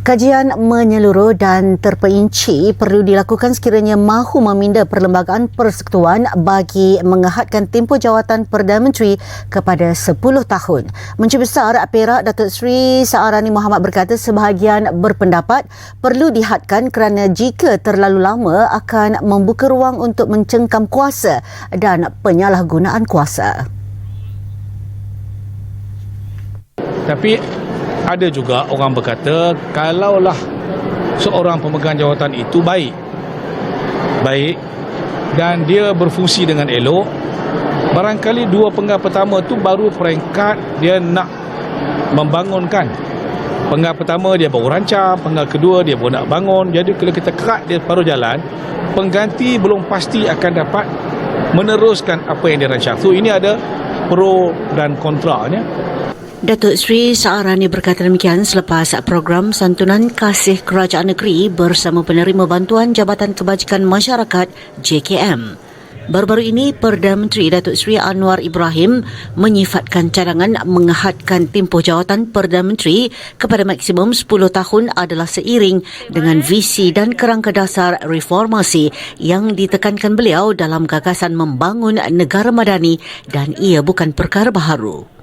Kajian menyeluruh dan terperinci perlu dilakukan sekiranya mahu meminda Perlembagaan Persekutuan bagi mengehadkan tempoh jawatan Perdana Menteri kepada 10 tahun. Menteri Besar Perak Datuk Seri Saarani Muhammad berkata sebahagian berpendapat perlu dihadkan kerana jika terlalu lama akan membuka ruang untuk mencengkam kuasa dan penyalahgunaan kuasa. Tapi ada juga orang berkata kalaulah seorang pemegang jawatan itu baik. Baik. Dan dia berfungsi dengan elok barangkali dua penggal pertama tu baru peringkat dia nak membangunkan. Penggal pertama dia baru rancang penggal kedua dia baru nak bangun. Jadi kalau kita kerak dia baru jalan pengganti belum pasti akan dapat meneruskan apa yang dia rancang. So ini ada pro dan kontranya Datuk Seri Saarani berkata demikian selepas program santunan kasih kerajaan negeri bersama penerima bantuan Jabatan Kebajikan Masyarakat JKM. Baru-baru ini, Perdana Menteri Datuk Seri Anwar Ibrahim menyifatkan cadangan mengehadkan tempoh jawatan Perdana Menteri kepada maksimum 10 tahun adalah seiring dengan visi dan kerangka dasar reformasi yang ditekankan beliau dalam gagasan membangun negara madani dan ia bukan perkara baharu.